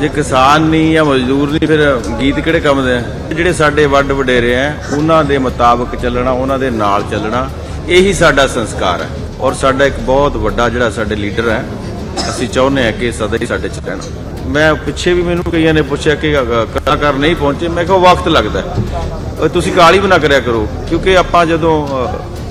ਜੇ ਕਿਸਾਨ ਨਹੀਂ ਜਾਂ ਮਜ਼ਦੂਰ ਨਹੀਂ ਫਿਰ ਗੀਤ ਕਿਹੜੇ ਕੰਮ ਦੇ ਆ? ਜਿਹੜੇ ਸਾਡੇ ਵੱਡ ਵਡੇਰੇ ਆ ਉਹਨਾਂ ਦੇ ਮੁਤਾਬਕ ਚੱਲਣਾ ਉਹਨਾਂ ਦੇ ਨਾਲ ਚੱਲਣਾ ਇਹੀ ਸਾਡਾ ਸੰਸਕਾਰ ਹੈ। ਔਰ ਸਾਡਾ ਇੱਕ ਬਹੁਤ ਵੱਡਾ ਜਿਹੜਾ ਸਾਡੇ ਲੀਡਰ ਹੈ ਅਸੀਂ ਚਾਹੁੰਦੇ ਹਾਂ ਕਿ ਸਦਾ ਹੀ ਸਾਡੇ ਚ ਰਹਿਣਾ। ਮੈਂ ਪਿੱਛੇ ਵੀ ਮੈਨੂੰ ਕਈਆਂ ਨੇ ਪੁੱਛਿਆ ਕਿ ਅ, ਕਲਾਕਾਰ ਨਹੀਂ ਪਹੁੰਚੇ ਮੈਂ ਕਿਹਾ ਵਕਤ ਲੱਗਦਾ ਹੈ। ਅ, ਤੁਸੀਂ ਕਾਲੀ ਬਣਾ ਕਰਿਆ ਕਰੋ ਕਿਉਂਕਿ ਆਪਾਂ ਜਦੋਂ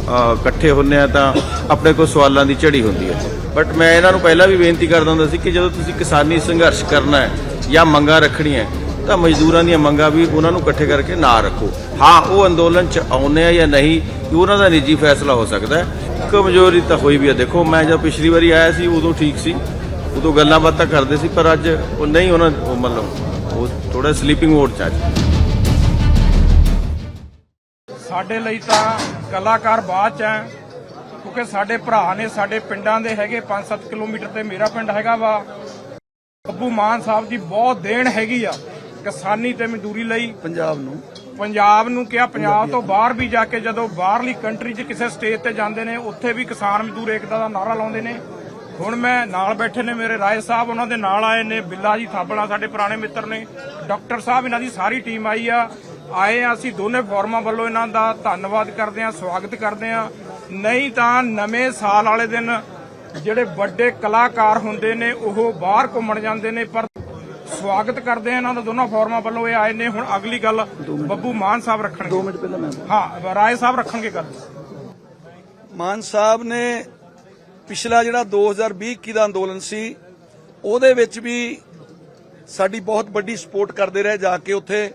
ਇਕੱਠੇ ਹੁੰਨੇ ਆ ਤਾਂ ਆਪਣੇ ਕੋਲ ਸਵਾਲਾਂ ਦੀ ਝੜੀ ਹੁੰਦੀ ਹੈ। ਬਟ ਮੈਂ ਇਹਨਾਂ ਨੂੰ ਪਹਿਲਾਂ ਵੀ ਬੇਨਤੀ ਕਰਦਾ ਹੁੰਦਾ ਸੀ ਕਿ ਜਦੋਂ ਤੁਸੀਂ ਕਿਸਾਨੀ ਸੰਘਰਸ਼ ਕਰਨਾ ਹੈ ਜਾਂ ਮੰਗਾਂ ਰੱਖਣੀਆਂ ਤਾਂ ਮਜ਼ਦੂਰਾਂ ਦੀਆਂ ਮੰਗਾਂ ਵੀ ਉਹਨਾਂ ਨੂੰ ਇਕੱਠੇ ਕਰਕੇ ਨਾ ਰੱਖੋ। ਹਾਂ, ਉਹ ਅੰਦੋਲਨ ਚ ਆਉਨੇ ਆ ਜਾਂ ਨਹੀਂ, ਇਹ ਉਹਨਾਂ ਦਾ ਨਿੱਜੀ ਫੈਸਲਾ ਹੋ ਸਕਦਾ ਹੈ। ਕਮਜ਼ੋਰੀ ਤਾਂ ਹੋਈ ਵੀ ਆ। ਦੇਖੋ, ਮੈਂ ਜਦ ਪਿਛਲੀ ਵਾਰੀ ਆਇਆ ਸੀ, ਉਦੋਂ ਠੀਕ ਸੀ। ਉਦੋਂ ਗੱਲਾਂ ਬਾਤਾਂ ਕਰਦੇ ਸੀ, ਪਰ ਅੱਜ ਉਹ ਨਹੀਂ, ਉਹਨਾਂ ਮਤਲਬ ਉਹ ਥੋੜਾ ਸਲੀਪਿੰਗ ਮੋਡ ਚ ਆ ਅੱਜ। ਸਾਡੇ ਲਈ ਤਾਂ ਕਲਾਕਾਰ ਬਾਅਦ ਚ ਹੈ ਕਿਉਂਕਿ ਸਾਡੇ ਭਰਾ ਨੇ ਸਾਡੇ ਪਿੰਡਾਂ ਦੇ ਹੈਗੇ 5-7 ਕਿਲੋਮੀਟਰ ਤੇ ਮੇਰਾ ਪਿੰਡ ਹੈਗਾ ਵਾ। ਬੱਬੂ ਮਾਨ ਸਾਹਿਬ ਦੀ ਬਹੁਤ ਦੇਣ ਹੈਗੀ ਆ ਕਿਸਾਨੀ ਤੇ ਮਜ਼ਦੂਰੀ ਲਈ। ਪੰਜਾਬ ਨੂੰ। ਪੰਜਾਬ ਨੂੰ ਕਿਹਾ ਪੰਜਾਬ ਤੋਂ ਬਾਹਰ ਵੀ ਜਾ ਕੇ ਜਦੋਂ ਬਾਹਰਲੀ ਕੰਟਰੀ 'ਚ ਕਿਸੇ ਸਟੇਜ ਤੇ ਜਾਂਦੇ ਨੇ ਉੱਥੇ ਵੀ ਕਿਸਾਨ ਮਜ਼ਦੂਰ ਏਕਤਾ ਦਾ ਨਾਰਾ ਲਾਉਂਦੇ ਨੇ। ਹੁਣ ਮੈਂ ਨਾਲ ਬੈਠੇ ਨੇ ਮੇਰੇ ਰਾਏ ਸਾਹਿਬ ਉਹਨਾਂ ਦੇ ਨਾਲ ਆਏ ਨੇ ਬਿੱਲਾ ਜੀ ਥਾਬੜਾ ਸਾਡੇ ਪੁਰਾਣੇ ਮਿੱਤਰ ਨੇ। ਡਾਕਟਰ ਸਾਹਿਬ ਇਹਨਾਂ ਦੀ ਸਾਰੀ ਟੀਮ ਆਈ ਆ। ਆਏ ਆ ਅਸੀਂ ਦੋਨੇ ਫੋਰਮਾਂ ਵੱਲੋਂ ਇਹਨਾਂ ਦਾ ਧੰਨਵਾਦ ਕਰਦੇ ਆ ਸਵਾਗਤ ਕਰਦੇ ਆ ਨਹੀਂ ਤਾਂ ਨਵੇਂ ਸਾਲ ਵਾਲੇ ਦਿਨ ਜਿਹੜੇ ਵੱਡੇ ਕਲਾਕਾਰ ਹੁੰਦੇ ਨੇ ਉਹ ਬਾਹਰ ਘੁੰਮਣ ਜਾਂਦੇ ਨੇ ਪਰ ਸਵਾਗਤ ਕਰਦੇ ਆ ਇਹਨਾਂ ਦਾ ਦੋਨਾਂ ਫੋਰਮਾਂ ਵੱਲੋਂ। ਇਹ ਆਏ ਨੇ ਹੁਣ ਅਗਲੀ ਗੱਲ ਬੱਬੂ ਮਾਨ ਸਾਹਿਬ ਰੱਖਣਗੇ। 2 ਮਿੰਟ ਪਹਿਲਾਂ ਮੈਂ ਹਾਂ ਰਾਏ ਸਾਹਿਬ ਰੱਖਣਗੇ ਗੱਲ। ਮਾਨ ਸਾਹਿਬ ਨੇ ਪਿਛਲਾ ਜਿਹੜਾ 2020 21 ਦਾ ਅੰਦੋਲਨ ਸੀ ਉਹਦੇ ਵਿੱਚ ਵੀ ਸਾਡੀ ਬਹੁਤ ਵੱਡੀ ਸਪੋਰਟ ਕਰਦੇ ਰਹੇ ਜਾ ਕੇ ਉੱਥੇ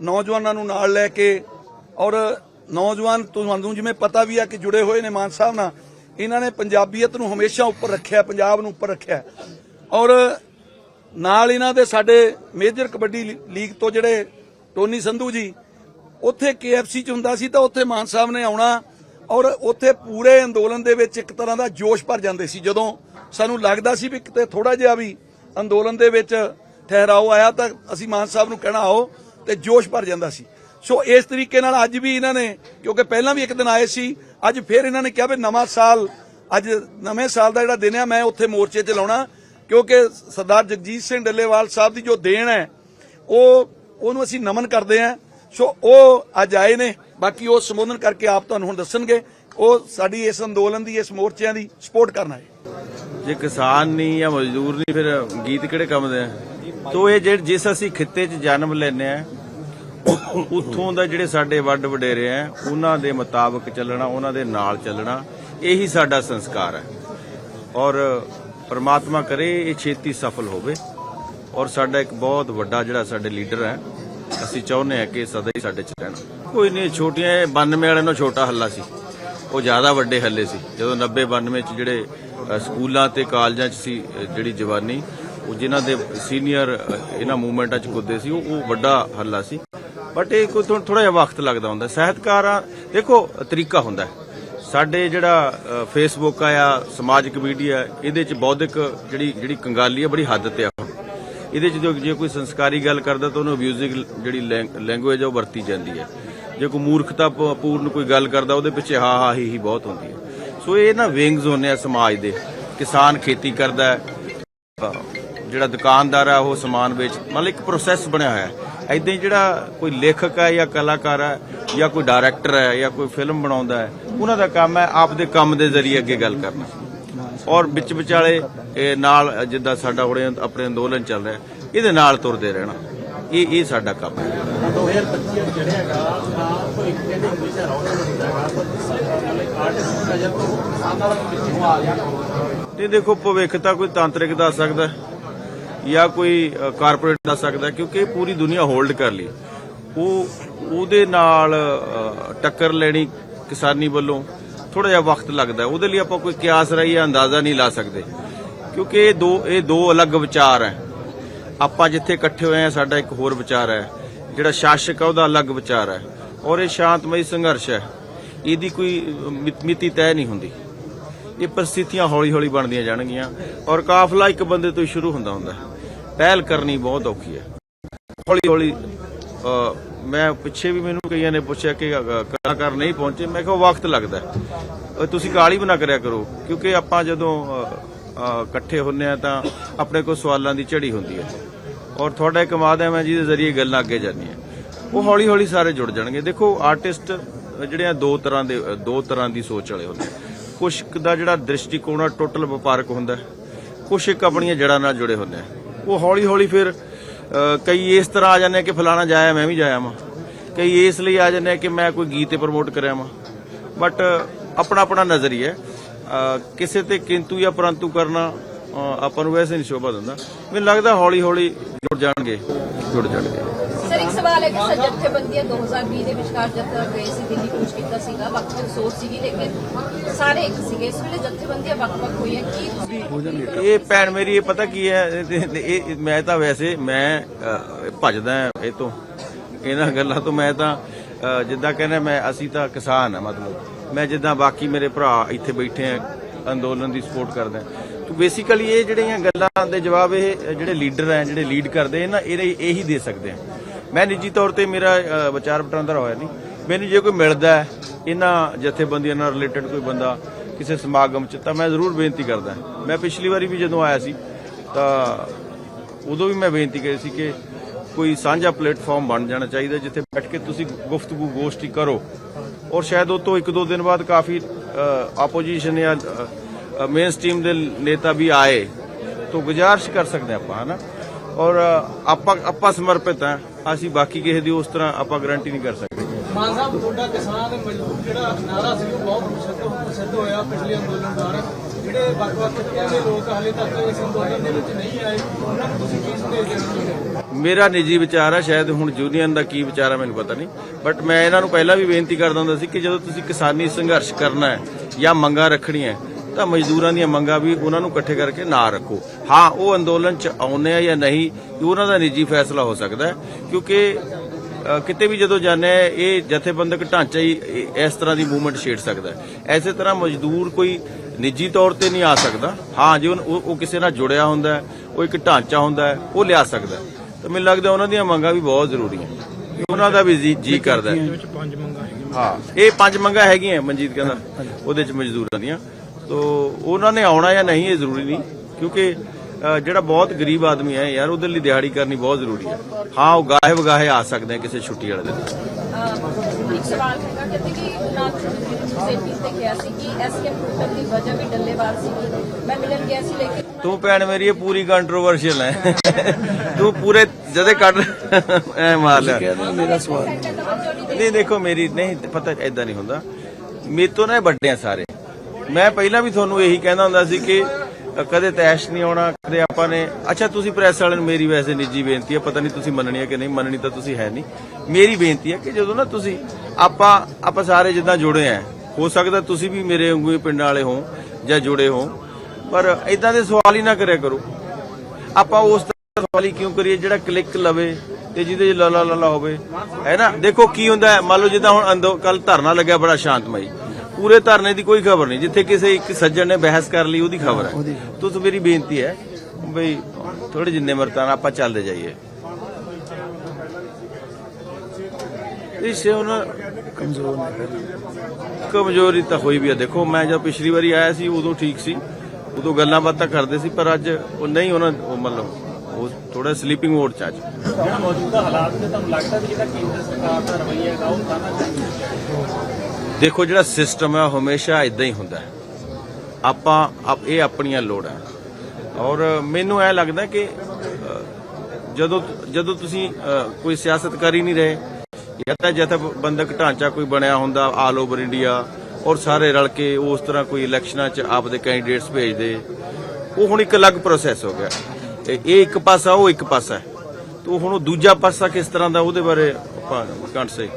ਨੌਜਵਾਨਾਂ ਨੂੰ ਨਾਲ ਲੈ ਕੇ ਔਰ ਨੌਜਵਾਨ ਤੁਹਾਨੂੰ ਜਿਵੇਂ ਪਤਾ ਵੀ ਆ ਕਿ ਜੁੜੇ ਹੋਏ ਨੇ ਮਾਨ ਸਾਹਿਬ ਨਾਲ, ਇਹਨਾਂ ਨੇ ਪੰਜਾਬੀਅਤ ਨੂੰ ਹਮੇਸ਼ਾ ਉੱਪਰ ਰੱਖਿਆ, ਪੰਜਾਬ ਨੂੰ ਉੱਪਰ ਰੱਖਿਆ। ਔਰ ਨਾਲ ਇਹਨਾਂ ਦੇ ਸਾਡੇ ਮੇਜਰ ਕਬੱਡੀ ਲੀਗ ਤੋਂ ਜਿਹੜੇ ਟੋਨੀ ਸੰਧੂ ਜੀ, ਉੱਥੇ KFC ਚ ਹੁੰਦਾ ਸੀ ਤਾਂ ਉੱਥੇ ਮਾਨ ਸਾਹਿਬ ਨੇ ਆਉਣਾ ਔਰ ਉੱਥੇ ਪੂਰੇ ਅੰਦੋਲਨ ਦੇ ਵਿੱਚ ਇੱਕ ਤਰ੍ਹਾਂ ਦਾ ਜੋਸ਼ ਭਰ ਜਾਂਦੇ ਸੀ। ਜਦੋਂ ਸਾਨੂੰ ਲੱਗਦਾ ਸੀ ਵੀ ਕਿਤੇ ਥੋੜਾ ਜਿਹਾ ਵੀ ਅੰਦੋਲਨ ਦੇ ਵਿੱਚ ਠਹਿਰਾਓ ਆਇਆ ਤਾਂ ਅਸੀਂ ਮਾਨ ਸਾਹਿਬ ਨੂੰ ਕਹਿਣਾ ਆਓ ਤੇ ਜੋਸ਼ ਭਰ ਜਾਂਦਾ ਸੀ। ਸੋ ਇਸ ਤਰੀਕੇ ਨਾਲ ਅੱਜ ਵੀ ਇਹਨਾਂ ਨੇ, ਕਿਉਂਕਿ ਪਹਿਲਾਂ ਵੀ ਇੱਕ ਦਿਨ ਆਏ ਸੀ, ਅੱਜ ਫਿਰ ਇਹਨਾਂ ਨੇ ਕਿਹਾ ਵੀ ਨਵਾਂ ਸਾਲ, ਅੱਜ ਨਵੇਂ ਸਾਲ ਦਾ ਜਿਹੜਾ ਦਿਨ ਆ, ਮੈਂ ਉੱਥੇ ਮੋਰਚੇ 'ਚ ਲਾਉਣਾ। ਕਿਉਂਕਿ ਸਰਦਾਰ ਜਗਜੀਤ ਸਿੰਘ ਡੱਲੇਵਾਲ ਸਾਹਿਬ ਦੀ ਜੋ ਦੇਣ ਹੈ, ਉਹ, ਉਹਨੂੰ ਅਸੀਂ ਨਮਨ ਕਰਦੇ ਹਾਂ। ਸੋ ਉਹ ਅੱਜ ਆਏ ਨੇ, ਬਾਕੀ ਉਹ ਸੰਬੋਧਨ ਕਰਕੇ ਆਪ ਤੁਹਾਨੂੰ ਹੁਣ ਦੱਸਣਗੇ। ਉਹ ਸਾਡੀ ਇਸ ਅੰਦੋਲਨ ਦੀ, ਇਸ ਮੋਰਚਿਆਂ ਦੀ ਸਪੋਰਟ ਕਰਨਾ ਹੈ ਜੇ ਕਿਸਾਨ ਨਹੀਂ ਜਾਂ ਮਜ਼ਦੂਰ ਨਹੀਂ, ਫਿਰ ਗੀਤ ਕਿਹੜੇ ਕੰਮ ਦੇ ਆ? ਤੋ ਇਹ ਜਿਹੜੇ, ਜਿਸ ਅਸੀਂ ਖਿੱਤੇ 'ਚ ਜਨਮ ਲੈਨੇ ਆ ਉੱਥੋਂ ਦਾ ਜਿਹੜੇ ਸਾਡੇ ਵੱਡ ਵਡੇਰੇ ਆ ਉਹਨਾਂ ਦੇ ਮੁਤਾਬਕ ਚੱਲਣਾ, ਉਹਨਾਂ ਦੇ ਨਾਲ ਚੱਲਣਾ, ਇਹੀ ਸਾਡਾ ਸੰਸਕਾਰ ਹੈ ਔਰ ਪ੍ਰਮਾਤਮਾ ਕਰੇ ਇਹ ਛੇਤੀ ਸਫਲ ਹੋਵੇ। ਔਰ ਸਾਡਾ ਇੱਕ ਬਹੁਤ ਵੱਡਾ ਜਿਹੜਾ ਸਾਡੇ ਲੀਡਰ ਹੈ ਅਸੀਂ ਚਾਹੁੰਦੇ ਹਾਂ ਕਿ ਸਦਾ ਹੀ ਸਾਡੇ ਚ ਰਹਿਣਾ। ਕੋਈ ਨਹੀਂ ਛੋਟੀਆਂ, ਇਹ 92 ਵਾਲੇ ਨੂੰ ਛੋਟਾ ਹੱਲਾ ਸੀ। ਉਹ ਜ਼ਿਆਦਾ ਵੱਡੇ ਹੱਲੇ ਸੀ। ਜਦੋਂ 90 92 ਚ ਜਿਹੜੇ ਸਕੂਲਾਂ ਤੇ ਕਾਲਜਾਂ ਚ ਸੀ ਜਿਹੜੀ ਜਵਾਨੀ, ਉਹ ਜਿਨ੍ਹਾਂ ਦੇ ਸੀਨੀਅਰ ਇਹਨਾਂ ਮੂਵਮੈਂਟਾਂ ਚ ਕੁੱਦੇ ਸੀ, ਉਹ ਉਹ ਵੱਡਾ ਹੱਲਾ ਸੀ। ਬਟ ਇਹ ਕੋਈ ਥੋੜਾ ਜਿਹਾ ਵਕਤ ਲੱਗਦਾ ਹੁੰਦਾ। ਸਾਹਿਤਕਾਰਾਂ ਦੇਖੋ, ਤਰੀਕਾ ਹੁੰਦਾ ਸਾਡੇ ਜਿਹੜਾ ਫੇਸਬੁੱਕ ਆ ਸਮਾਜਿਕ ਮੀਡੀਆ, ਇਹਦੇ ਚ ਬੌਧਿਕ ਜਿਹੜੀ ਜਿਹੜੀ ਕੰਗਾਲੀ ਆ, ਬੜੀ ਹੱਦ ਤੇ ਆ। ਇਹਦੇ ਚ ਜੋ- ਜੇ ਕੋਈ ਸੰਸਕਾਰੀ ਗੱਲ ਕਰਦਾ ਤਾਂ ਉਹਨੂੰ ਅਬਿਊਜ਼ਿੰਗ ਜਿਹੜੀ ਲੈਂਗੁਏਜ ਆ, ਉਹ ਵਰਤੀ ਜਾਂਦੀ ਹੈ। ਜੇ ਕੋਈ ਮੂਰਖਤਾ ਪੂਰਨ ਕੋਈ ਗੱਲ ਕਰਦਾ, ਉਹਦੇ ਪਿੱਛੇ ਹਾ ਹਾ, ਹੀ ਹੀ ਬਹੁਤ ਹੁੰਦੀ ਹੈ। ਸੋ ਇਹ ਨਾ ਵਿੰਗਸ ਹੁੰਦੇ ਆ ਸਮਾਜ ਦੇ। ਕਿਸਾਨ ਖੇਤੀ ਕਰਦਾ ਜਿਹੜਾ ਦੁਕਾਨਦਾਰ ਆ, ਉਹ ਸਮਾਨ ਵੇਚ ਮਤਲਬ ਇੱਕ ਪ੍ਰੋਸੈਸ ਬਣਿਆ ਹੋਇਆ ਹੈ। ਐਦਾਂ ਹੀ ਜਿਹੜਾ ਕੋਈ ਲੇਖਕ ਹੈ ਜਾਂ ਕਲਾਕਾਰ ਹੈ ਜਾਂ ਕੋਈ ਡਾਇਰੈਕਟਰ ਹੈ ਜਾਂ ਕੋਈ ਫਿਲਮ ਬਣਾਉਂਦਾ ਹੈ, ਉਹਨਾਂ ਦਾ ਕੰਮ ਹੈ ਆਪਦੇ ਕੰਮ ਦੇ ਜ਼ਰੀਏ ਅੱਗੇ ਗੱਲ ਕਰਨਾ। ਔਰ ਵਿੱਚ ਵਿਚਾਲੇ ਇਹ ਨਾਲ ਜਿੱਦਾਂ ਸਾਡਾ ਹੁਣ ਆਪਣੇ ਅੰਦੋਲਨ ਚੱਲ ਰਿਹਾ, ਇਹਦੇ ਨਾਲ ਤੁਰਦੇ ਰਹਿਣਾ। ਇਹ ਇਹ ਸਾਡਾ ਕੰਮ ਹੈ। ਤੇ ਦੇਖੋ ਭਵਿੱਖ ਤਾਂ ਕੋਈ ਤਾਂਤਰਿਕ ਦੱਸ ਸਕਦਾ। ਜਾਂ ਕੋਈ ਕਾਰਪੋਰੇਟ ਦੱਸ ਸਕਦਾ, ਕਿਉਂਕਿ ਇਹ ਪੂਰੀ ਦੁਨੀਆ ਹੋਲਡ ਕਰ ਲਈ। ਉਹ, ਉਹਦੇ ਨਾਲ ਟੱਕਰ ਲੈਣੀ ਕਿਸਾਨੀ ਵੱਲੋਂ ਥੋੜਾ ਜਿਹਾ ਵਕਤ ਲੱਗਦਾ ਉਹਦੇ ਲਈ ਆਪਾਂ ਕੋਈ ਕਿਆਸ ਰਾਈ ਜਾਂ ਅੰਦਾਜ਼ਾ ਨਹੀਂ ਲਾ ਸਕਦੇ। ਕਿਉਂਕਿ ਇਹ ਦੋ ਇਹ ਦੋ ਅਲੱਗ ਵਿਚਾਰ ਹੈ। ਆਪਾਂ ਜਿੱਥੇ ਇਕੱਠੇ ਹੋਏ ਆ ਸਾਡਾ ਇੱਕ ਹੋਰ ਵਿਚਾਰ ਹੈ। ਜਿਹੜਾ ਸ਼ਾਸਕ ਹੈ, ਉਹਦਾ ਅਲੱਗ ਵਿਚਾਰ ਹੈ। ਔਰ ਇਹ ਸ਼ਾਂਤਮਈ ਸੰਘਰਸ਼ ਹੈ। ਇਹਦੀ ਕੋਈ ਮਿਤੀ ਤੈਅ ਨਹੀਂ ਹੁੰਦੀ। ਇਹ ਪਰਿਸਥਿਤੀਆਂ ਹੌਲੀ-ਹੌਲੀ ਬਣਦੀਆਂ ਜਾਣਗੀਆਂ। ਔਰ ਕਾਫਲਾ ਇੱਕ ਬੰਦੇ ਤੋਂ ਹੀ ਸ਼ੁਰੂ ਹੁੰਦਾ ਹੁੰਦਾ ਹੈ। ਪਹਿਲ ਕਰਨੀ ਬਹੁਤ ਔਖੀ ਹੈ। ਹੌਲੀ-ਹੌਲੀ ਮੈਂ ਪਿੱਛੇ ਵੀ ਮੈਨੂੰ ਕਈਆਂ ਨੇ ਪੁੱਛਿਆ ਕਿ ਕਲਾਕਾਰ ਨਹੀਂ ਪਹੁੰਚੇ, ਮੈਂ ਕਿਹਾ ਵਕਤ ਲੱਗਦਾ ਤੁਸੀਂ ਕਾਲੀ ਬਣਾ ਕਰਿਆ ਕਰੋ, ਕਿਉਂਕਿ ਆਪਾਂ ਜਦੋਂ ਇਕੱਠੇ ਹੁੰਨੇ ਆ ਤਾਂ ਆਪਣੇ ਕੋਲ ਸਵਾਲਾਂ ਦੀ ਝੜੀ ਹੁੰਦੀ ਹੈ। ਔਰ ਤੁਹਾਡਾ ਇੱਕ ਮਾਧਿਅਮ ਹੈ ਜਿਹਦੇ ਜ਼ਰੀਏ ਗੱਲਾਂ ਅੱਗੇ ਜਾਂਦੀਆਂ ਉਹ ਹੌਲੀ ਹੌਲੀ ਸਾਰੇ ਜੁੜ ਜਾਣਗੇ। ਦੇਖੋ, ਆਰਟਿਸਟ ਜਿਹੜੇ ਆ, ਦੋ ਤਰ੍ਹਾਂ ਦੇ ਦੋ ਤਰ੍ਹਾਂ ਦੀ ਸੋਚ ਵਾਲੇ ਹੁੰਦੇ ਕੁਝ ਦਾ ਜਿਹੜਾ ਦ੍ਰਿਸ਼ਟੀਕੋਣ ਆ, ਟੋਟਲ ਵਪਾਰਕ ਹੁੰਦਾ ਹੈ। ਕੁਛ ਇੱਕ ਆਪਣੀਆਂ ਜੜ੍ਹਾਂ ਨਾਲ ਜੁੜੇ ਹੁੰਦੇ ਆ। ਉਹ ਹੌਲੀ ਹੌਲੀ ਫਿਰ ਕਈ ਇਸ ਤਰ੍ਹਾਂ ਆ ਜਾਂਦੇ ਕਿ ਫਲਾਣਾ ਜਾਇਆ ਮੈਂ ਵੀ ਜਾਇਆ ਵਾਂ। ਕਈ ਇਸ ਲਈ ਆ ਜਾਂਦੇ ਆ ਕਿ ਮੈਂ ਕੋਈ ਗੀਤ ਪ੍ਰਮੋਟ ਕਰਿਆ ਵਾਂ। ਬਟ ਆਪਣਾ ਆਪਣਾ ਨਜ਼ਰੀਆ ਕਿਸੇ ਤੇ ਕਿੰਤੂ ਜਾਂ ਪਰੰਤੂ ਕਰਨਾ ਆਪਾਂ ਨੂੰ ਵੈਸੇ ਨਹੀਂ ਸ਼ੋਭਾ ਦਿੰਦਾ। ਮੈਨੂੰ ਲੱਗਦਾ ਹੌਲੀ ਹੌਲੀ ਜੁੜ ਜਾਣਗੇ ਜੁੜ ਜਾਣਗੇ। ਸਵਾਲ ਹੈ ਕਿ ਸਰ ਜਥੇਬੰਦੀਆਂ 2020 ਦੇ ਵਿਚਕਾਰ ਜਦ ਗਏ ਸੀ ਦਿੱਲੀ ਕੂਚ ਕੀਤਾ ਸੀਗਾ ਵੱਖ-ਵੱਖ ਸੋਚ ਸੀਗੀ ਲੇਕਿਨ ਸਾਰੇ ਇੱਕ ਸੀਗੇ। ਇਸ ਵੇਲੇ ਜਥੇਬੰਦੀਆਂ ਵੱਖ-ਵੱਖ ਹੋਈਆਂ ਕੀ ਤੁਸੀਂ ਇਹ ਭੈਣ ਮੇਰੀ ਇਹ ਪਤਾ ਕੀ ਹੈ ਇਹ- ਮੈਂ ਤਾਂ ਵੈਸੇ ਮੈਂ ਭੱਜਦਾ ਇਹ ਤੋਂ ਇਹਨਾਂ ਗੱਲਾਂ ਤੋਂ ਮੈਂ ਤਾਂ ਜਿੱਦਾਂ ਕਹਿੰਦੇ ਮੈਂ ਅਸੀਂ ਤਾਂ ਕਿਸਾਨ ਆ ਮਤਲਬ। ਮੈਂ ਜਿੱਦਾਂ ਬਾਕੀ ਮੇਰੇ ਭਰਾ ਇੱਥੇ ਬੈਠੇ ਆ ਅੰਦੋਲਨ ਦੀ ਸਪੋਰਟ ਕਰਦੇ ਆ। ਤੋ ਬੇਸਿਕਲੀ ਇਹ ਜਿਹੜੀਆਂ ਗੱਲਾਂ ਦੇ ਜਵਾਬ ਇਹ ਜਿਹੜੇ ਲੀਡਰ ਆ ਜਿਹੜੇ ਲੀਡ ਕਰਦੇ ਆ ਨਾ ਇਹ ਇਹੀ ਦੇ ਸਕਦੇ ਆ। ਮੈਂ ਨਿੱਜੀ ਤੌਰ ਤੇ ਮੇਰਾ ਵਿਚਾਰ ਵਟਾਂਦਰਾ ਹੋਇਆ ਨਹੀਂ। ਮੈਨੂੰ ਜੇ ਕੋਈ ਮਿਲਦਾ ਹੈ, ਇਹਨਾਂ ਜਥੇਬੰਦੀਆਂ ਨਾਲ ਰਿਲੇਟਡ ਕੋਈ ਬੰਦਾ ਕਿਸੇ ਸਮਾਗਮ 'ਚ, ਤਾਂ ਮੈਂ ਜ਼ਰੂਰ ਬੇਨਤੀ ਕਰਦਾ ਮੈਂ ਪਿਛਲੀ ਵਾਰੀ ਵੀ ਜਦੋਂ ਆਇਆ ਸੀ, ਤਾਂ ਉਦੋਂ ਵੀ ਮੈਂ ਬੇਨਤੀ ਕਰੀ ਸੀ ਕਿ ਕੋਈ ਸਾਂਝਾ ਪਲੇਟਫਾਰਮ ਬਣ ਜਾਣਾ ਚਾਹੀਦਾ, ਜਿੱਥੇ ਬੈਠ ਕੇ ਤੁਸੀਂ ਗੁਫ਼ਤਗੂ ਗੋਸ਼ਟੀ ਕਰੋ। ਔਰ ਸ਼ਾਇਦ ਉਹ ਤੋਂ ਇੱਕ ਦੋ ਦਿਨ ਬਾਅਦ ਕਾਫੀ ਆਪੋਜੀਸ਼ਨ ਜਾਂ ਮੇਨ ਸਟ੍ਰੀਮ ਦੇ ਨੇਤਾ ਵੀ ਆਏ, ਤਾਂ ਗੁਜ਼ਾਰਿਸ਼ ਕਰ ਸਕਦੇ ਆਪਾਂ, ਹਨਾ? ਔਰ ਆਪਾਂ ਆਪਾਂ ਸਮਰਪਿਤ ਹਾਂ। ਅਸੀਂ ਬਾਕੀ ਕਿਸੇ ਦੀ ਉਸ ਤਰ੍ਹਾਂ ਆਪਾਂ ਗਾਰੰਟੀ ਨਹੀਂ ਕਰ ਸਕਦੇ। ਮਾਨ ਸਾਹਿਬ ਤੁਹਾਡਾ ਕਿਸਾਨ ਮਜ਼ਦੂਰ ਜਿਹੜਾ ਨਾਰਾ ਸੀ ਉਹ ਬਹੁਤ ਪ੍ਰਸਿੱਧ ਹੋਇਆ ਪਿਛਲੇ ਅੰਦੋਲਨ ਦੌਰਾਨ। ਜਿਹੜੇ ਵੱਖ-ਵੱਖ ਦੇ ਲੋਕ ਹਾਲੇ ਤੱਕ ਇਸ ਅੰਦੋਲਨ ਦੇ ਵਿੱਚ ਨਹੀਂ ਆਏ ਉਹਨਾਂ ਨੂੰ ਤੁਸੀਂ ਕੀ ਸੰਦੇਸ਼ ਦੇਣਾ ਮੇਰਾ ਨਿੱਜੀ ਵਿਚਾਰ ਹੈ ਸ਼ਾਇਦ ਹੁਣ ਯੂਨੀਅਨ ਦਾ ਕੀ ਵਿਚਾਰ ਹੈ ਮੈਨੂੰ ਪਤਾ ਨਹੀਂ। ਬਟ ਮੈਂ ਇਹਨਾਂ ਨੂੰ ਪਹਿਲਾਂ ਵੀ ਬੇਨਤੀ ਕਰਦਾ ਹੁੰਦਾ ਸੀ ਕਿ ਜਦੋਂ ਤੁਸੀਂ ਕਿਸਾਨੀ ਸੰਘਰਸ਼ ਕਰਨਾ ਹੈ ਜਾਂ ਮੰਗਾਂ ਰੱਖਣੀਆਂ ਹੈ, ਤਾਂ ਮਜ਼ਦੂਰਾਂ ਦੀਆਂ ਮੰਗਾਂ ਵੀ ਉਹਨਾਂ ਨੂੰ ਇਕੱਠੇ ਕਰਕੇ ਨਾ ਰੱਖੋ। ਹਾਂ ਉਹ ਅੰਦੋਲਨ ਚ ਆਉਨੇ ਆ ਜਾਂ ਨਹੀਂ ਇਹ ਉਹਨਾਂ ਦਾ ਨਿੱਜੀ ਫੈਸਲਾ ਹੋ ਸਕਦਾ ਕਿਉਂਕਿ ਕਿਤੇ ਵੀ ਜਦੋਂ ਜਾਂਦੇ ਆ ਇਹ ਜਥੇਬੰਦਕ ਢਾਂਚਾ ਹੀ ਇਸ ਤਰ੍ਹਾਂ ਦੀ ਮੂਵਮੈਂਟ ਛੇੜ ਸਕਦਾ ਐਸੇ ਤਰ੍ਹਾਂ ਮਜ਼ਦੂਰ ਕੋਈ ਨਿੱਜੀ ਤੌਰ ਤੇ ਨਹੀਂ ਆ ਸਕਦਾ। ਹਾਂ ਜੇ ਉਹ ਕਿਸੇ ਨਾਲ ਜੁੜਿਆ ਹੁੰਦਾ ਉਹ ਇੱਕ ਢਾਂਚਾ ਹੁੰਦਾ ਉਹ ਲਿਆ ਸਕਦਾ। ਤਾਂ ਮੈਨੂੰ ਲੱਗਦਾ ਉਹਨਾਂ ਦੀਆਂ ਮੰਗਾਂ ਵੀ ਬਹੁਤ ਜ਼ਰੂਰੀ ਹੈ। ਉਹਨਾਂ ਦਾ ਵੀ ਜੀ ਕਰਦਾ ਹਾਂ ਇਹ ਪੰਜ ਮੰਗਾਂ ਹੈਗੀਆਂ ਮਨਜੀਤ ਕਹਿੰਦਾ ਉਹਦੇ ਚ ਮਜ਼ਦੂਰਾਂ ਦੀਆਂ। ਤੋ ਉਹਨਾਂ ਨੇ ਆਉਣਾ ਜਾਂ ਨਹੀਂ ਇਹ ਜ਼ਰੂਰੀ ਨਹੀਂ ਕਿਉਂਕਿ ਜਿਹੜਾ ਬਹੁਤ ਗਰੀਬ ਆਦਮੀ ਹੈ ਯਾਰ ਉਹਦੇ ਲਈ ਦਿਹਾੜੀ ਕਰਨੀ ਬਹੁਤ ਜ਼ਰੂਰੀ ਹੈ। ਹਾਂ ਉਹ ਗਾਹੇ ਵਗਾਹੇ ਆ ਸਕਦੇ ਆ ਕਿਸੇ ਛੁੱਟੀ ਵਾਲੇ ਦਿਨ। ਇੱਕ ਸਵਾਲ ਹੈਗਾ ਕਹਿੰਦੇ ਕਿ ਉਹਨਾਂ ਸੇਫਟੀ ਤੇ ਕਿਹਾ ਸੀ ਕਿ ਐਸਕੇ ਫੁੱਟਣ ਦੀ ਵਜ੍ਹਾ ਵੀ ਡੱਲੇਵਾਲ ਸੀ। ਮੈਂ ਮਿਲਣ ਗਿਆ ਸੀ ਲੇਕਿਨ ਤੂੰ ਭੈਣ ਮੇਰੀ ਇਹ ਪੂਰੀ ਕੰਟਰੋਵਰਸ਼ੀਅਲ ਹੈ। ਤੂੰ ਪੂਰੇ ਜਦੇ ਕੱਢ ਐ ਮਾਰ ਲਿਆ। ਮੇਰਾ ਸਵਾਲ। ਨਹੀਂ ਦੇਖੋ ਮੇਰੀ ਨਹੀਂ ਪਤਾ ਐਦਾਂ ਨਹੀਂ ਹੁੰਦਾ। ਮੇਰੇ ਤੋਂ ਨਾ ਵੱਡੇ ਆ ਸਾਰੇ। ਮੈਂ ਪਹਿਲਾਂ ਵੀ ਤੁਹਾਨੂੰ ਇਹੀ ਕਹਿੰਦਾ ਹੁੰਦਾ ਸੀ ਕਿ ਕਦੇ ਤੈਸ਼ ਨਹੀਂ ਆਉਣਾ, ਕਦੇ ਆਪਾਂ ਨੇ, ਅੱਛਾ, ਤੁਸੀਂ ਪ੍ਰੈਸ ਵਾਲਿਆਂ ਨੂੰ ਮੇਰੀ ਵੈਸੇ ਨਿੱਜੀ ਬੇਨਤੀ ਹੈ ਪਤਾ ਨਹੀਂ ਤੁਸੀਂ ਮੰਨਣੀ ਹੈ ਕਿ ਨਹੀਂ, ਮੰਨਣੀ ਤਾਂ ਤੁਸੀਂ ਹੈ ਨਹੀਂ। ਮੇਰੀ ਬੇਨਤੀ ਹੈ ਕਿ ਜਦੋਂ ਨਾ ਤੁਸੀਂ, ਆਪਾਂ ਆਪਾਂ ਸਾਰੇ ਜਿੱਦਾਂ ਜੁੜੇ ਆ, ਹੋ ਸਕਦਾ ਤੁਸੀਂ ਵੀ ਮੇਰੇ ਵਾਂਗੂ ਪਿੰਡ ਵਾਲੇ ਹੋ ਜਾਂ ਜੁੜੇ ਹੋ ਪਰ ਇਦਾਂ ਦੇ ਸਵਾਲ ਹੀ ਨਾ ਕਰਿਆ ਕਰੋ। ਆਪਾਂ ਉਸ ਤਰ੍ਹਾਂ ਸਵਾਲ ਹੀ ਕਿਉਂ ਕਰੀਏ ਜਿਹੜਾ ਕਲਿੱਕ ਲਵੇ ਤੇ ਜਿਹਦੇ ਚ ਲਾ ਲਾ ਲਾ ਹੋਵੇ। ਹੈ ਨਾ? ਦੇਖੋ ਕੀ ਹੁੰਦਾ, ਮੰਨ ਲਓ ਜਿੱਦਾਂ ਹੁਣ ਅੰਦੋ ਕੱਲ ਧਰਨਾ ਲੱਗਿਆ ਬੜਾ ਸ਼ਾਂਤਮਈ। ਪੂਰੇ ਧਰਨੇ ਦੀ ਕੋਈ ਖਬਰ ਨਹੀਂ। ਜਿੱਥੇ ਕਿਸੇ ਇੱਕ ਸੱਜਣ ਨੇ ਬਹਿਸ ਕਰ ਲਈ ਉਹਦੀ ਖਬਰ ਹੈ। ਤੁਸੀਂ ਮੇਰੀ ਬੇਨਤੀ ਹੈ ਬਈ ਥੋੜੇ ਜਿੰਨੇ ਮਰਤਾਂ ਨਾਲ ਆਪਾਂ ਚੱਲਦੇ ਜਾਈਏ। ਇਸੇ ਹੁਣ ਕਮਜ਼ੋਰ ਕਮਜ਼ੋਰੀ ਤਾਂ ਹੋਈ ਵੀ ਆ। ਦੇਖੋ ਮੈਂ ਜਦ ਪਿਛਲੀ ਵਾਰੀ ਆਇਆ ਸੀ ਉਦੋਂ ਠੀਕ ਸੀ। ਉਦੋਂ ਗੱਲਾਂ ਬਾਤਾਂ ਕਰਦੇ ਸੀ ਪਰ ਅੱਜ ਉਹ ਨਹੀਂ ਉਹਨਾਂ ਉਹ ਮਤਲਬ ਉਹ ਥੋੜਾ ਸਲੀਪਿੰਗ ਮੋਡ ਚ ਆ ਅੱਜ। ਜਿਹੜਾ ਮੌਜੂਦਾ ਹਾਲਾਤ ਨੇ ਤੁਹਾਨੂੰ ਲੱਗਦਾ ਵੀ ਜਿਹੜਾ ਕੇਂਦਰ ਸਰਕਾਰ ਦਾ ਰਵੱਈਆ ਹੈਗਾ ਉਹ ਤਾਨਾ ਦੇਖੋ ਜਿਹੜਾ ਸਿਸਟਮ ਹੈ ਉਹ ਹਮੇਸ਼ਾ ਇਦਾਂ ਹੀ ਹੁੰਦਾ ਆਪਾਂ ਇਹ ਆਪਣੀਆਂ ਲੋੜਾਂ ਔਰ ਮੈਨੂੰ ਇਹ ਲੱਗਦਾ ਕਿ ਜਦੋਂ ਜਦੋਂ ਤੁਸੀਂ ਕੋਈ ਸਿਆਸਤਕਾਰੀ ਨਹੀਂ ਰਹੇ, ਜਾਂ ਤਾਂ ਜਥੇਬੰਦਕ ਢਾਂਚਾ ਕੋਈ ਬਣਿਆ ਹੁੰਦਾ ਆਲ ਓਵਰ ਇੰਡੀਆ ਔਰ ਸਾਰੇ ਰਲ ਕੇ ਉਸ ਤਰ੍ਹਾਂ ਕੋਈ ਇਲੈਕਸ਼ਨਾਂ 'ਚ ਆਪਦੇ ਕੈਂਡੀਡੇਟਸ ਭੇਜਦੇ, ਉਹ ਹੁਣ ਇੱਕ ਅਲੱਗ ਪ੍ਰੋਸੈਸ ਹੋ ਗਿਆ। ਤੇ ਇਹ ਇੱਕ ਪਾਸਾ, ਉਹ ਇੱਕ ਪਾਸਾ ਹੈ। ਤੋ ਹੁਣ ਉਹ ਦੂਜਾ ਪਾਸਾ ਕਿਸ ਤਰ੍ਹਾਂ ਦਾ ਉਹਦੇ ਬਾਰੇ ਆਪਾਂ ਕੰਟ ਸੇ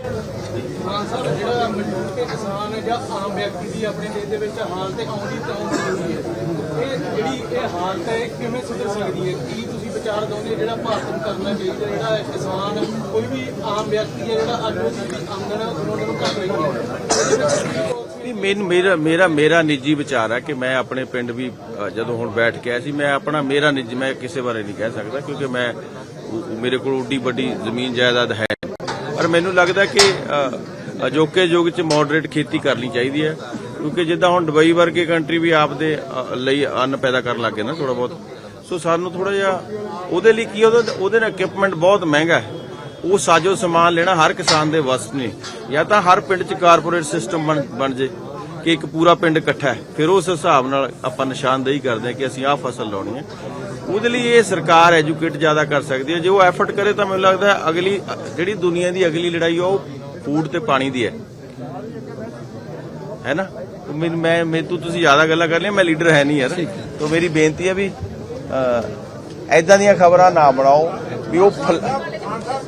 ਮਾਨ ਸਾਹਿਬ ਜਿਹੜਾ ਮਜ਼ਦੂਰ ਤੇ ਕਿਸਾਨ ਹੈ ਜਾਂ ਆਮ ਵਿਅਕਤੀ ਦੀ ਆਪਣੇ ਦੇਸ਼ ਦੇ ਵਿੱਚ ਹਾਲਤ ਹੈ ਆਉਂਦੀ ਤਾਂ ਆਉਣੀ ਜ਼ਰੂਰੀ ਹੈ। ਇਹ ਜਿਹੜੀ ਇਹ ਹਾਲਤ ਹੈ ਇਹ ਕਿਵੇਂ ਸੁਧਰ ਸਕਦੀ ਹੈ? ਕੀ ਤੁਸੀਂ ਵਿਚਾਰ ਦੋਗੇ ਜਿਹੜਾ ਭਾਰਤ ਨੂੰ ਕਰਨਾ ਚਾਹੀਦਾ ਜਿਹੜਾ ਇਹ ਕਿਸਾਨ ਕੋਈ ਵੀ ਆਮ ਵਿਅਕਤੀ ਹੈ ਜਿਹੜਾ ਅੱਜ ਦੀ ਆਮਦਨ ਹੈ ਉਹਨਾਂ ਨੂੰ ਘਟ ਰਹੀ ਹੈ। ਉਹਦੇ ਵਿੱਚ ਕੀ policy ਨਹੀਂ ਮੈਨੂੰ ਮੇਰਾ ਮੇਰਾ ਮੇਰਾ ਨਿੱਜੀ ਵਿਚਾਰ ਹੈ ਕਿ ਮੈਂ ਆਪਣੇ ਪਿੰਡ ਵੀ ਜਦੋਂ ਹੁਣ ਬੈਠ ਕੇ ਆਇਆ ਸੀ ਮੈਂ ਆਪਣਾ ਮੇਰਾ ਨਿੱਜੀ ਮੈਂ ਕਿਸੇ ਬਾਰੇ ਨਹੀਂ ਕਹਿ ਸਕਦਾ ਕਿਉਂਕਿ ਮੈਂ ਮੇਰੇ ਕੋਲ ਊਡੀ ਵੱਡੀ ਜ਼ਮੀਨ ਜਾਇਦਾਦ ਹੈ। ਪਰ ਮੈਨੂੰ ਲੱਗਦਾ ਕਿ ਅਜੋਕੇ ਯੁੱਗ 'ਚ ਮੋਡਰੇਟ ਖੇਤੀ ਕਰਨੀ ਚਾਹੀਦੀ ਹੈ। ਕਿਉਂਕਿ ਜਿੱਦਾਂ ਹੁਣ ਦੁਬਈ ਵਰਗੇ ਕੰਟਰੀ ਵੀ ਆਪਦੇ ਅ, ਲਈ ਅੰਨ ਪੈਦਾ ਕਰਨ ਲੱਗੇ ਨਾ ਥੋੜਾ ਬਹੁਤ। ਸੋ ਸਾਨੂੰ ਥੋੜਾ ਜਿਹਾ ਉਹਦੇ ਲਈ ਕੀ ਉਹਦੇ ਉਹਦੇ ਨਾਲ ਇਕਵਿਪਮੈਂਟ ਬਹੁਤ ਮਹਿੰਗਾ ਹੈ। ਉਹ ਸਾਜੋ ਸਮਾਨ ਲੈਣਾ ਹਰ ਕਿਸਾਨ ਦੇ ਵੱਸ ਨਹੀਂ। ਜਾਂ ਤਾਂ ਹਰ ਪਿੰਡ 'ਚ ਕਾਰਪੋਰੇਟ ਸਿਸਟਮ ਬਣ ਬਣ ਜੇ। ਕਿ ਇੱਕ ਪੂਰਾ ਪਿੰਡ ਇਕੱਠਾ ਹੈ। ਫਿਰ ਉਸ ਹਿਸਾਬ ਨਾਲ ਆਪਾਂ ਨਿਸ਼ਾਨਦੇਹੀ ਕਰਦੇ ਹਾਂ ਕਿ ਅਸੀਂ ਆਹ ਫਸਲ ਲਾਉਣੀ ਹੈ। ਉਹਦੇ ਲਈ ਇਹ ਸਰਕਾਰ ਐਜੂਕੇਟ ਜ਼ਿਆਦਾ ਕਰ ਸਕਦੀ ਹੈ। ਜੇ ਉਹ ਐਫਰਟ ਕਰੇ ਤਾਂ ਮੈਨੂੰ ਲੱਗਦਾ ਅਗਲੀ ਜਿਹੜੀ ਦੁਨੀਆ ਦੀ ਅਗਲੀ ਲੜਾਈ ਉਹ ਫੂਡ ਤੇ ਪਾਣੀ ਦੀ ਹੈ। ਹੈ ਨਾ? ਮੈਂ ਮੈਂ ਤੂੰ ਤੁਸੀਂ ਜ਼ਿਆਦਾ ਗੱਲਾਂ ਕਰ ਲਿਆ ਮੈਂ ਲੀਡਰ ਹੈ ਨਹੀਂ ਯਾਰ। ਤੋ ਮੇਰੀ ਬੇਨਤੀ ਹੈ ਵੀ ਐਦਾਂ ਦੀਆਂ ਖਬਰਾਂ ਨਾ ਬਣਾਓ ਵੀ ਉਹ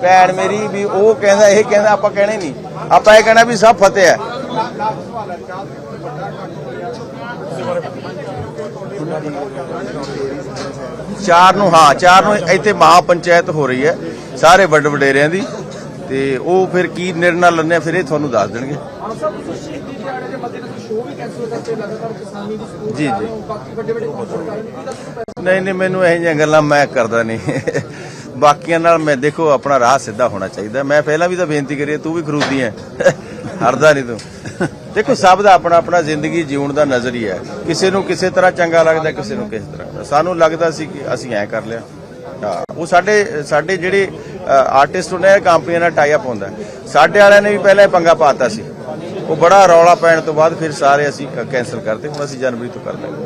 ਭੈਣ ਮੇਰੀ ਵੀ ਉਹ ਕਹਿੰਦਾ ਇਹ ਕਹਿੰਦਾ ਆਪਾਂ ਕਹਿਣੇ ਨਹੀਂ। ਆਪਾਂ ਇਹ ਕਹਿਣਾ ਵੀ ਸਭ ਫਤਿਹ ਹੈ। ਚਾਰ ਨੂੰ, ਹਾਂ, ਚਾਰ ਨੂੰ ਇੱਥੇ ਮਹਾ ਪੰਚਾਇਤ ਹੋ ਰਹੀ ਹੈ। ਸਾਰੇ ਵੱਡ ਵਡੇਰਿਆਂ ਦੀ। ਤੇ ਉਹ ਫਿਰ ਕੀ ਨਿਰਣਾ ਲੈਣੇ ਫਿਰ ਇਹ ਤੁਹਾਨੂੰ ਦੱਸ ਦੇਣਗੇ। ਜੀ ਜੀ। ਨਹੀਂ ਨਹੀਂ, ਮੈਨੂੰ ਇਹ ਜਿਹੀਆਂ ਗੱਲਾਂ ਮੈਂ ਕਰਦਾ ਨਹੀਂ। ਬਾਕੀਆਂ ਨਾਲ ਮੈਂ, ਦੇਖੋ, ਆਪਣਾ ਰਾਹ ਸਿੱਧਾ ਹੋਣਾ ਚਾਹੀਦਾ। ਮੈਂ ਪਹਿਲਾਂ ਵੀ ਤਾਂ ਬੇਨਤੀ ਕਰੀ ਤੂੰ ਵੀ ਖਰੂਦੀ ਹੈ ਹਰਦਾ ਨਹੀਂ ਤੂੰ। ਦੇਖੋ, ਸਭ ਦਾ ਆਪਣਾ ਆਪਣਾ ਜ਼ਿੰਦਗੀ ਜਿਉਣ ਦਾ ਨਜ਼ਰੀਆ ਹੈ। ਕਿਸੇ ਨੂੰ ਕਿਸੇ ਤਰ੍ਹਾਂ ਚੰਗਾ ਲੱਗਦਾ, ਕਿਸੇ ਨੂੰ ਕਿਸੇ ਤਰ੍ਹਾਂ ਸਾਨੂੰ ਲੱਗਦਾ ਸੀ ਕਿ ਅਸੀਂ ਐ ਕਰ ਲਿਆ। ਉਹ ਸਾਡੇ ਸਾਡੇ ਜਿਹੜੇ ਆਰਟਿਸਟ ਹੁੰਦੇ ਆ ਕੰਪਨੀਆਂ ਨਾਲ ਟਾਈ ਅਪ ਹੁੰਦਾ ਸਾਡੇ ਵਾਲਿਆਂ ਨੇ ਵੀ ਪਹਿਲਾਂ ਇਹ ਪੰਗਾ ਪਾਤਾ ਸੀ। ਉਹ ਬੜਾ ਰੌਲਾ ਪੈਣ ਤੋਂ ਬਾਅਦ ਫਿਰ ਸਾਰੇ ਅਸੀਂ ਕੈਨਸਲ ਕਰਦੇ। ਹੁਣ ਅਸੀਂ ਜਨਵਰੀ ਤੋਂ ਕਰ ਲਾਂਗੇ